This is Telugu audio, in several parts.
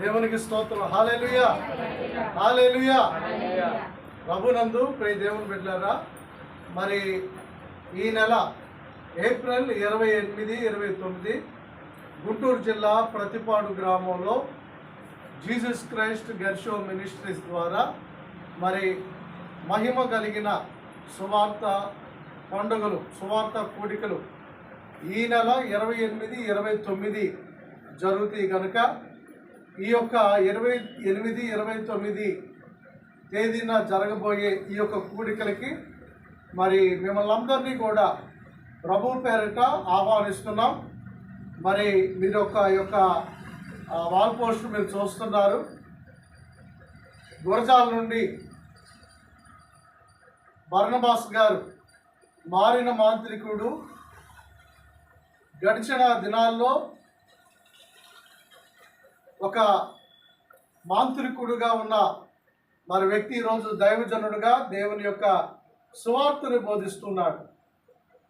దేవునికి స్తోత్రం. హాలేలుయా హాలేలుయా ప్రభునందు ప్రియ దేవుని బిడ్డారా మరి ఈ నెల ఏప్రిల్ ఇరవై ఎనిమిది ఇరవై తొమ్మిది గుంటూరు జిల్లా ప్రతిపాడు గ్రామంలో జీసస్ క్రైస్ట్ గెర్షో మినిస్ట్రీస్ ద్వారా మరి మహిమ కలిగిన సువార్త పండుగలు సువార్త కూడికలు ఈ నెల ఇరవై ఎనిమిది ఇరవై తొమ్మిది జరుగుతాయి కనుక ఈ యొక్క ఇరవై ఎనిమిది ఇరవై తొమ్మిది తేదీన జరగబోయే ఈ యొక్క కూడికలకి మరి మిమ్మల్ని అందరినీ కూడా ప్రభు పేరిట ఆహ్వానిస్తున్నాం. మరి మీరు ఒక యొక్క వాల్ పోస్ట్ మీరు చూస్తున్నారు. గురజాల నుండి బర్ణబాస్ గారు మారిన మాంత్రికుడు. గడిచిన దినాల్లో ఒక మాంత్రికుడుగా ఉన్న మరి వ్యక్తి ఈరోజు దైవజనుడుగా దేవుని యొక్క సువార్తను బోధిస్తున్నాడు.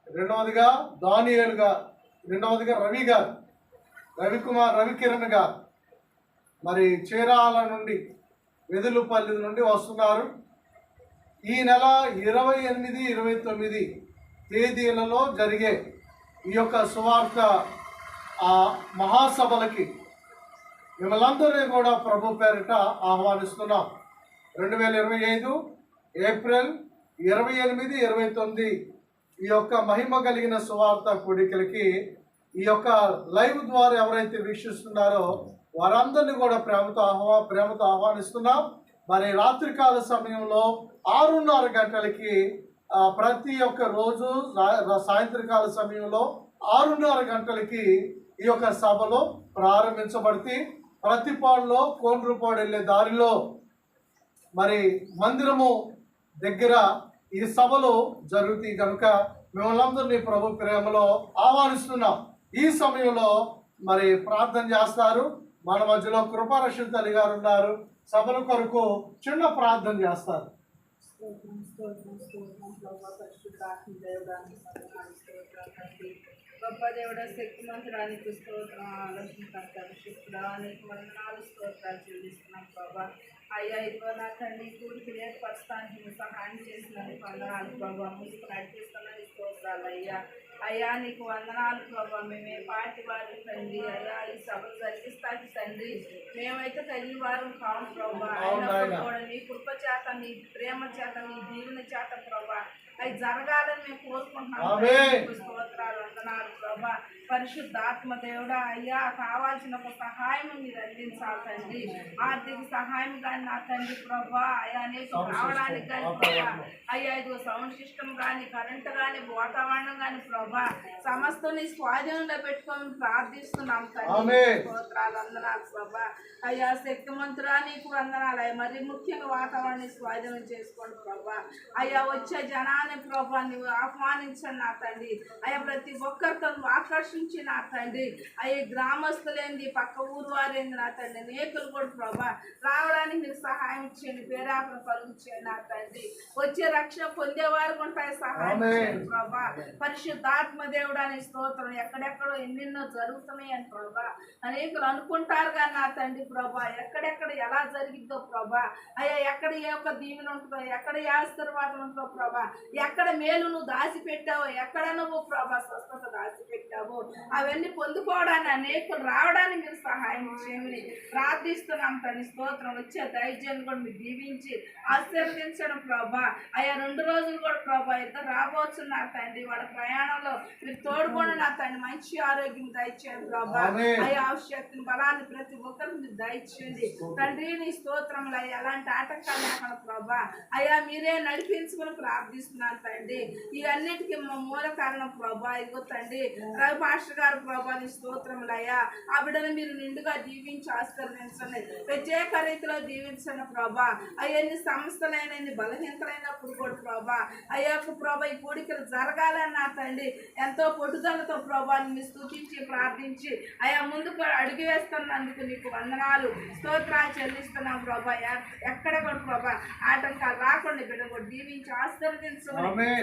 రెండవదిగా దానియేలుగా రెండవదిగా రవి గారు రవికుమార్ రవికిరణ్ గారు మరి చీరాల నుండి వెదులుపల్లి నుండి వస్తున్నారు. ఈ నెల ఇరవై ఎనిమిది ఇరవై తొమ్మిది తేదీలలో జరిగే ఈ యొక్క సువార్త ఆ మహాసభలకి మిమ్మల్ందరినీ కూడా ప్రభు పేరిట ఆహ్వానిస్తున్నాం. రెండు వేల ఇరవై ఐదు ఏప్రిల్ ఇరవై ఎనిమిది ఇరవై తొమ్మిది ఈ యొక్క మహిమ కలిగిన సువార్త కూడికలకి ఈ యొక్క లైవ్ ద్వారా ఎవరైతే వీక్షిస్తున్నారో వారందరినీ కూడా ప్రేమతో ఆహ్వా ప్రేమతో ఆహ్వానిస్తున్నాం. మరి రాత్రికాల సమయంలో ఆరున్నర గంటలకి ప్రతి ఒక్క రోజు సాయంత్రకాల సమయంలో ఆరున్నర గంటలకి ఈ యొక్క సభలో ప్రారంభించబడితే ప్రతిపాడులో కోనరుపాడు వెళ్ళే దారిలో మరి మందిరము దగ్గర ఈ సభలు జరుగుతాయి కనుక మిమ్మల్ని ప్రభు ప్రేమలో ఆహ్వానిస్తున్నాం. ఈ సమయంలో మరి ప్రార్థన చేస్తారు. మన మధ్యలో కృపారక్షణ తల్లి గారు ఉన్నారు. సభల కొరకు చిన్న ప్రార్థన చేస్తారు. స్తోత్రం స్తోత్రం స్తోత్రం. ప్రభా పరిశుద్ధాత్మ దేవుడానికి స్తోత్రం తండ్రి గొప్ప దేవుడ శక్తిమంతుడానికి స్తోత్రం ఆలోచనకర్త శక్తుడానికి వందనాలు స్తోత్రాలు చెల్లిస్తున్నాం ప్రభా. అయ్యా ఇదిగో నా తండ్రి కూడికి ఏర్పరచడానికి నువ్వు సహాయం చేసినందుకు వందనాలు ప్రభా. ముందుకు నడిపిస్తున్నది స్తోత్రాలు అయ్యా. అయ్యా నీకు వందనాలు ప్రభా. మేమే పాటి వారి తండ్రి. అయ్యా ఈ సభలు జరిగిస్తాకి తండ్రి. మేమైతే తల్లి వారం కావు ప్రభా. అవును అయినప్పుడు నాయనా. కూడా నీ కృప చేత నీ ప్రేమ చేత నీ దీవెన చేత ప్రభా. అవి జరగాలని మేము కోరుకుంటున్నాం. ఆమేన్. నీకు స్తోత్రాలు వందనాలు ప్రభా పరిశుద్ధాత్మ దేవుడా అయ్యా కావాల్సిన ఒక సహాయం మీరు అందించాలి తండ్రి. ఆర్థిక సహాయం కానీ నా తండ్రి ప్రభా అయ్యా నీకు Sound system, రావడానికి కానీ. ప్రభా అయ్యా ఇదిగో సౌండ్ సిస్టమ్ కానీ కరెంట్ కానీ వాతావరణం కానీ ప్రభా సమస్త నీ స్వాధీనంలో పెట్టుకొని ప్రార్థిస్తున్నాం తండ్రి. స్తోత్రాలు వందనాలు ప్రభా. అయ్యా శక్తిమంతురా నీకు వందనాలు. అయ్యా మరి ముఖ్యంగా వాతావరణాన్ని స్వాధీనం చేసుకోండి ప్రభా. అయ్యా వచ్చే జనాన్ని ప్రభా నువ్వు ఆహ్వానించండి నా తండ్రి. అయ్యా ప్రతి ఒక్కరితో ఆకర్షించి నా తండ్రి. అయ్యా గ్రామస్తులేంది పక్క ఊరు వారేంది నా తండ్రి. నేకులు కూడా ప్రభా రావడానికి నీకు సహాయం చేయండి పేరాపన కలుగు చేయండి నా తండ్రి. వచ్చే రక్షణ పొందేవారు ఉంటాయి సహాయం. చేయండి ప్రభా. పరిశుద్ధాత్మ దేవుడు అనే స్తోత్రం ఎక్కడెక్కడో ఎన్నెన్నో జరుగుతున్నాయి అని ప్రభా. అనేకులు అనుకుంటారు కానీ నా తండ్రి ప్రభా ఎక్కడెక్కడ ఎలా జరిగిద్దో ప్రభా. అయ్యా ఎక్కడ ఏ ఒక్క దీవెన ఉంటుందో ఎక్కడ ఏ ఆశీర్వాదం ఉంటుందో ప్రభా. ఎక్కడ మేలు నువ్వు దాచిపెట్టావో ఎక్కడ నువ్వు ప్రభా స్వస్థత దాచిపెట్టావో అవన్నీ పొందుకోవడానికి అనేకులు రావడానికి మీరు సహాయం చేయమని ప్రార్థిస్తున్నాం తండ్రి స్తోత్రం. వచ్చే దైర్యాన్ని కూడా మీరు దీవించి ఆశీర్వదించడం ప్రభా. అయ్యా రెండు రోజులు కూడా ప్రభా ఇద్దరు రాబోతున్నారు తండ్రి. వాళ్ళ ప్రయాణంలో మీరు తోడుకోండి నా తండ్రి. మంచి ఆరోగ్యం దయచేయండి ప్రభా. అయ్యా ఆవశ్యకతను బలాన్ని ప్రతి ఒక్కరికి మీరు దయచేయండి. తండ్రి నీ స్తోత్రములు అయ్యా ఎలాంటి ఆటంకాలు లేకుండా ప్రభా. అయ్యా మీరే నడిపించుకుని ప్రార్థిస్తున్నాను తండ్రి ఇవన్నిటికీ మా మూల కారణం ప్రభా ఇదిగో తండ్రి రవి మాస్టర్ గారు ప్రభా నీ స్తోత్రములయ్యా ఆ బిడ్డను మీరు నిండుగా దీవించి ఆస్కరించండి ప్రత్యేక రీతిలో దీవించండి ప్రభా. అవన్నీ సంస్థలైన బలహీనతలైనప్పుడు కూడా ప్రభా. అయ్యా ప్రభా ఈ కోడికలు జరగాలని నా తండ్రి ఎంతో పొట్టుదలతో ప్రభాని మీరు స్థుతించి ప్రార్థించి అయ్యా ముందుకు అడిగి వేస్తున్నందుకు నీకు వందనాలు. స్తోత్రాలు చెల్లిస్తున్నాం ప్రభా. ఎక్కడ కూడా ప్రభా ఆటంకాలు రాకుండా బిడ్డ కూడా దీవించి ఆస్కరించు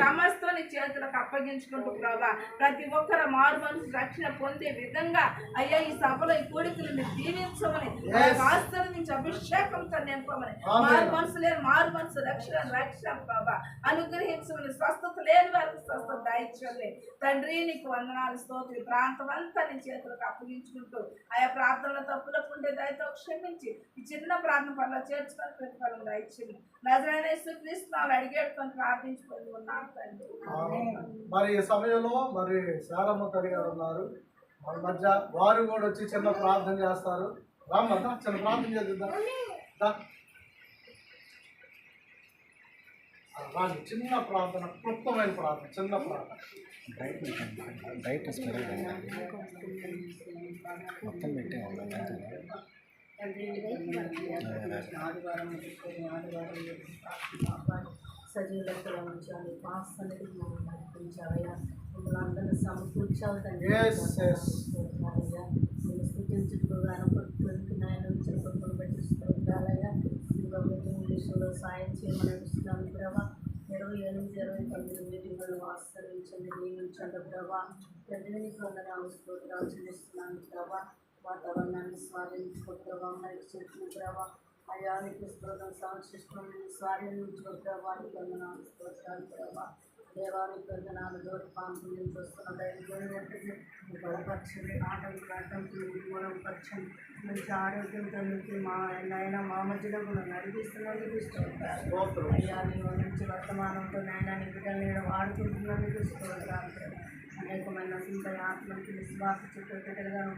సమస్తం నీ చేతులకు అప్పగించుకుంటూ ప్రభా ప్రతి ఒక్కరు మారు మనసు రక్షణ పొందే విధంగా అయ్యా ఈ సభలో ఈ కోడికలు మీరు దీవించమని. ఆశీర్వదించి అభిషేకంతో నింపమని. మారు మనసు లేని మారు మనసు రక్షణ రక్షణ బాబా అనుగ్రహించమని స్వస్థత లేని వారికి స్వస్థత దాయించండి తండ్రి నీకు వందనాలు స్తోత్రి ప్రాంతం అంతా నీ చేతులకు అప్పగించుకుంటూ ఆయా ప్రార్థనల తప్పులకు ఉండే దయతో క్షమించి ఈ చిన్న ప్రార్థన పనులు చేర్చుకొని ప్రతిఫలం దాయించింది నజరైన క్రీస్తునాలు అడిగేట్టుకొని తండ్రి మరి ఈ సమయంలో మరి శారమ్మ తల్లి గారు ఉన్నారు మన మధ్య వారు కూడా వచ్చి చిన్న ప్రార్థన చేస్తారు రామ్మా చిన్న ప్రార్థన చేద్దాం రాండి చిన్న ప్రార్థన క్లుప్తమైన ప్రార్థన చిన్న ప్రార్థన మొత్తం పెట్టే సజీవులతో ఉంచాలి పాసనకి మనం నడిపించాలయ్యా మమ్మల్ని అందరినీ సమకూర్చాలి తండ్రి Yes, yes. స్తోత్రాలయ్యా. నిన్ను స్థుతించుటకు గానపడుతున్నందుకు నాయన ఇచ్చిన కృపను బట్టి స్తోత్రాలయ్యా విషయంలో సాయం చేయమని అడుగుతున్నాను ప్రభా ఇరవై ఎనిమిది ఇరవై తొమ్మిది మీటింగులను ఆశ్రయించండి నియమించండి ప్రభా తండ్రి నీకు వందనాలు స్తోత్రాలు ప్రభా వాతావరణాన్ని స్వాధీనించుకో ప్రభా మనకి చెప్పిన ప్రభా అయానికి స్తోత్రం. సంశిష్టం స్వాధీనించుకో ప్రభా. నీకు వందనాలు స్తోత్రాలు ప్రభా. దేవానికి వందనాలు దూర పాంపు నుంచి వస్తున్న దైవం ఉంటుంది బలపరచండి. ఆటలు ఆటంకులు నిర్మూలంపరచండి మంచి ఆరోగ్యంతో మీకు మా నాయన మా మధ్యలో కూడా నడిపిస్తున్నందుకు స్తోత్రాలు. స్తోత్రం. అయ్యా నీవు నుంచి వర్తమానంతో నాయన నీ బిడ్డలు నేను వాడుకుంటున్నందుకు ప్రభు. అనేకమైన ఇంత ఆత్మకి విశ్వాస చుట్టూ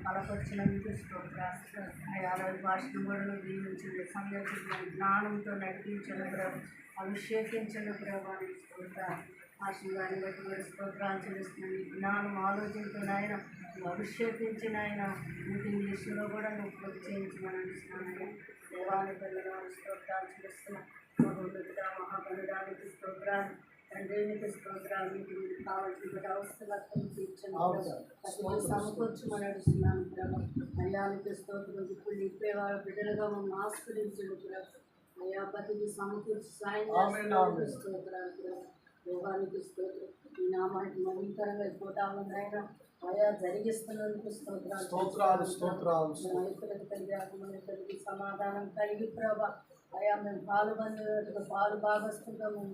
బలపరిచినందుకు యాభై భాషను కూడా దీవించండి సందర్శించిన జ్ఞానంతో నడిపించండి ప్రభు అభిషేకించండి ప్రభు అని స్తోత్రాలు ఆశీర్వాదాన్ని బట్టి మీరు స్తోత్రాలు చెల్లిస్తున్నాను నీ జ్ఞానం ఆలోచించిన ఆయన నువ్వు అభిషేకించిన ఆయన మీటింగ్ విషయంలో కూడా నువ్వు కృప చేయించమని అంటున్నాను దేవాన్ని పిల్లలు స్తోత్రాలు చెల్లిస్తున్నాను మహోన్నతుడా మహాబలుడానికి స్తోత్రాలు. తండ్రికి స్తోత్రాలు మీకు కావాల్సిన అవసరాలను తీర్చండి సమకూర్చమని అడుగుతున్నాను ప్రభు అయ్యానికి స్తోత్రం ఇప్పుడు ఇప్పే వారి బిడ్డలుగా మమ్మల్ని ఆస్కరించండి ప్రభు అయ్యా ప్రతిదీ సమకూర్చి సాయం. స్తోత్రాలు దేవానికి స్తోత్రం. ఈ నామానికి మరింతరంగా అయిపోతామని ఆయన అయా జరిగిస్తున్నందుకు స్తోత్రాలు స్తోత్రాలు స్తోత్రాలు. ఇతరులకు కలిగి ఆత్మని కలిగి సమాధానం కలిగి ప్రభా. అయా మేము పాలు బంధువులకు పాలు భాగస్తుంగా మేము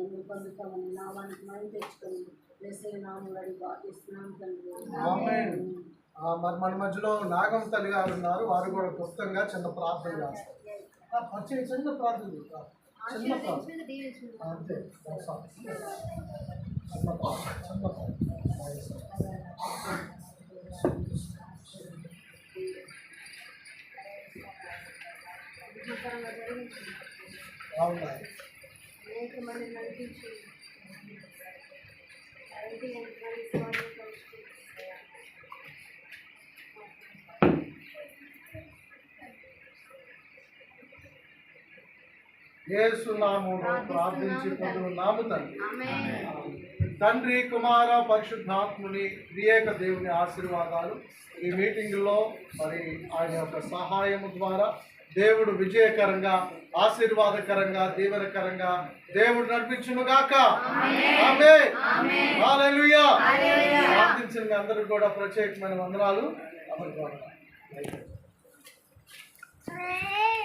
ఎన్ని పొందుతామని నామానికి మనం తెచ్చుకొని వేసే నామం అడిగి బాధిస్తున్నాం తండ్రి. ఆమేన్. ఆ, మరి మన మధ్యలో నాగం తల్లి గారు ఉన్నారు. వారు కూడా క్లుప్తంగా చిన్న ప్రార్థన చేస్తారు. పరిచయం చిన్న ప్రార్థన చేస్తారు. చిన్న ప్రార్థన. అంతే. that's all. చిన్న ప్రార్థన చిన్న ప్రార్థన. అనేక మంది నడిపించి ప్రార్థించి పొందున్నాము తండ్రి. తండ్రి కుమార పరిశుద్ధాత్ముని వివేక దేవుని ఆశీర్వాదాలు ఈ మీటింగ్లో మరి ఆయన యొక్క సహాయము ద్వారా దేవుడు విజయకరంగా ఆశీర్వాదకరంగా దీవెనకరంగా దేవుడు నడిపించును గాక. ప్రార్థించిన అందరూ కూడా ప్రత్యేకమైన వందనాలు. Hey!